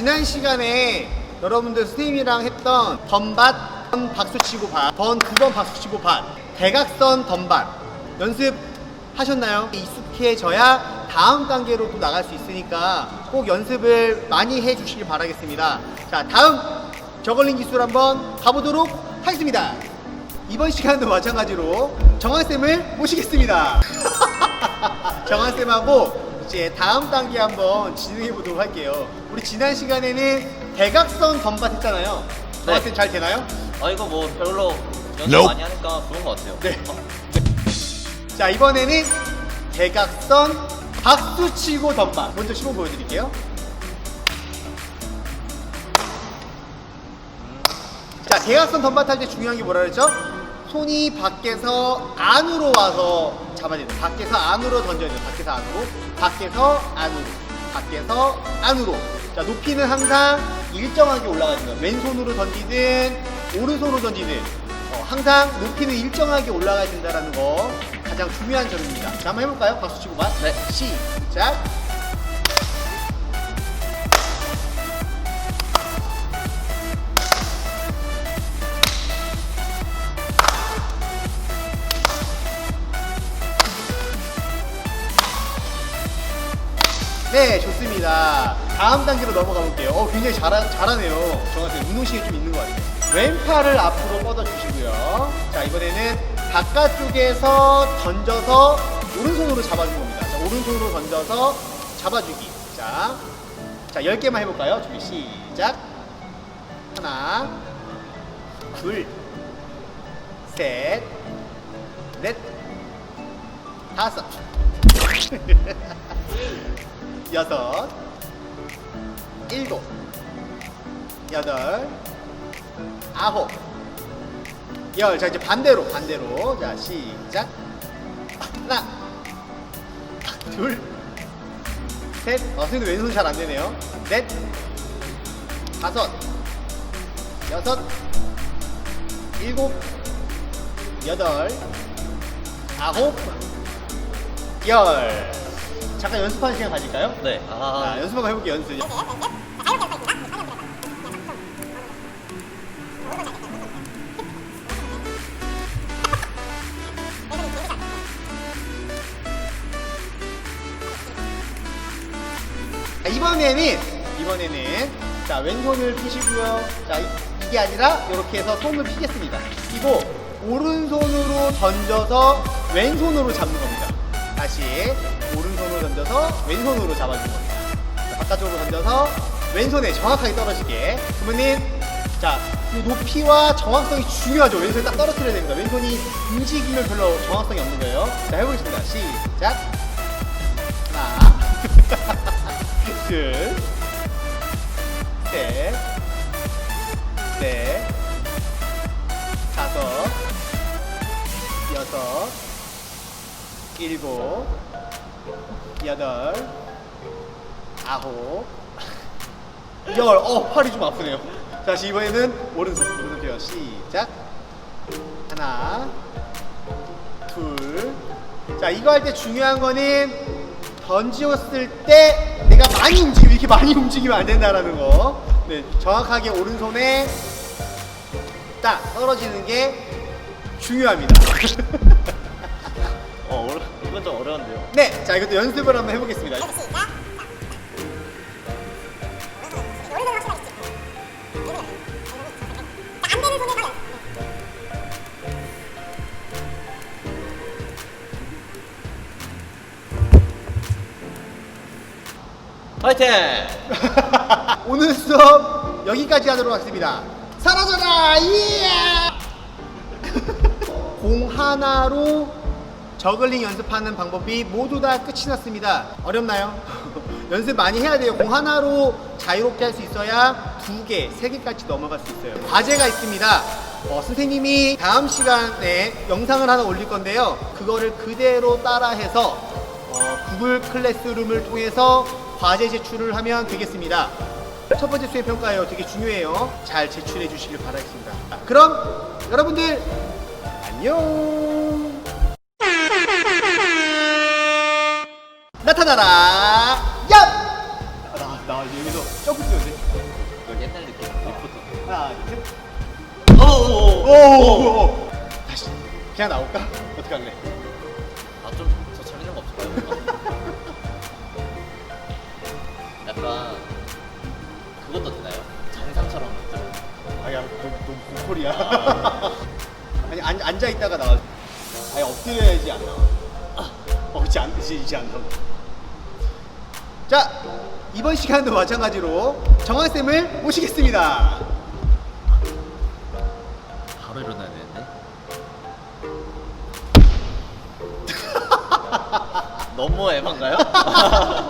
지난 시간에 여러분들 선생님이랑 했던 덤밭, 번 박수 치고 밭, 번두 번 박수 치고 밭, 대각선 덤밭 연습 하셨나요? 익숙해져야 다음 단계로 또 나갈 수 있으니까 꼭 연습을 많이 해 주시길 바라겠습니다. 자, 다음 저글링 기술 한번 가보도록 하겠습니다. 이번 시간도 마찬가지로 정한쌤을 모시겠습니다. 정한쌤하고 이제 다음 단계 한번 진행해 보도록 할게요. 우리 지난 시간에는 대각선 덤밭 했잖아요. 정한쌤 잘 되나요? 아 이거 뭐 별로 연습 Nope. 많이 하니까 좋은 것 같아요. 네. 자, 이번에는 대각선 박수 치고 덤밭. 먼저 시범 보여드릴게요. 자, 대각선 덤밭 할 때 중요한 게 뭐라 그랬죠? 손이 밖에서 안으로 와서 돼요. 밖에서 안으로 던져야 돼요. 밖에서 안으로. 밖에서 안으로. 밖에서 안으로. 자, 높이는 항상 일정하게 올라가는 거예요. 왼손으로 던지든, 오른손으로 던지든. 어, 항상 높이는 일정하게 올라가야 된다는 거 가장 중요한 점입니다. 자, 한번 해볼까요? 박수 치고 봐. 네. 시작. 네, 좋습니다. 다음 단계로 넘어가 볼게요. 어, 굉장히 잘하, 잘하네요. 정한쌤, 운동신이 좀 있는 것 같아요. 왼팔을 앞으로 뻗어주시고요. 자, 이번에는 바깥쪽에서 던져서 오른손으로 잡아준 겁니다. 자, 오른손으로 던져서 잡아주기. 자, 자, 10개만 해볼까요? 준비, 시작. 하나, 둘, 셋, 넷, 다섯. 여섯, 일곱, 여덟, 아홉, 열. 자, 이제 반대로, 반대로. 자, 시작. 하나, 둘, 셋. 어, 선생님 왼손 잘 안 되네요. 넷, 다섯, 여섯, 일곱, 여덟, 아홉, 열. 잠깐 연습하는 시간 가질까요? 네. 자, 아, 연습 한번 해볼게요, 연습. 자, 이번에는, 이번에는, 자, 왼손을 피시고요. 자, 이- 이게 아니라, 이렇게 해서 손을 피겠습니다. 피고, 오른손으로 던져서 왼손으로 잡는 겁니다. 다시, 던져서 왼손으로 잡아주는 겁니다. 자, 바깥쪽으로 던져서 왼손에 정확하게 떨어지게. 그러면은 자, 이 높이와 정확성이 중요하죠. 왼손에 딱 떨어뜨려야 됩니다. 왼손이 움직이면 별로 정확성이 없는 거예요. 자, 해보겠습니다. 시작. 하나, 둘, 셋, 넷, 다섯, 여섯, 일곱, 여덟, 아홉, 열. 어, 팔이 좀 아프네요. 자, 다시 이번에는 오른손, 오른손. 시작. 하나, 둘. 자, 이거 할 때 중요한 거는 던지었을 때 내가 많이 움직이면 이렇게 많이 움직이면 안 된다라는 거. 네, 정확하게 오른손에 딱 떨어지는 게 중요합니다. 어, 어려, 이건 좀 어려운데요. 네, 자 이것도 연습을 한번 해보겠습니다. 화이팅! 오늘 수업 여기까지 하도록 하겠습니다. 사라져라! 예! 공 하나로 저글링 연습하는 방법이 모두 다 끝이 났습니다. 어렵나요? 연습 많이 해야 돼요. 공 하나로 자유롭게 할 수 있어야 두 개, 세 개까지 넘어갈 수 있어요. 과제가 있습니다. 어, 선생님이 다음 시간에 영상을 하나 올릴 건데요. 그거를 그대로 따라해서 어, 구글 클래스룸을 통해서 과제 제출을 하면 되겠습니다. 첫 번째 수행 평가예요. 되게 중요해요. 잘 제출해 주시길 바라겠습니다. 그럼 여러분들 안녕. 나타나라. 야! 나, 나 여기서 점프 뛰어야 돼. 하나, 둘, 셋. 오 오 오. 오! 다시. 그냥 나올까? 어떻게 할래? 아좀더 재밌는 거 없을까요? 약간 그것도 되나요? 장상처럼 좀. 아야, 너무, 너무 고퀄이야. 아니, 앉, 앉아 있다가 나와. 아예 엎드려야지 안 나와. 어, 이제 안, 이제, 이제 안 나와. 자, 이번 시간도 마찬가지로 정한쌤을 모시겠습니다. 바로 일어나야 되는데. 너무 에반가요?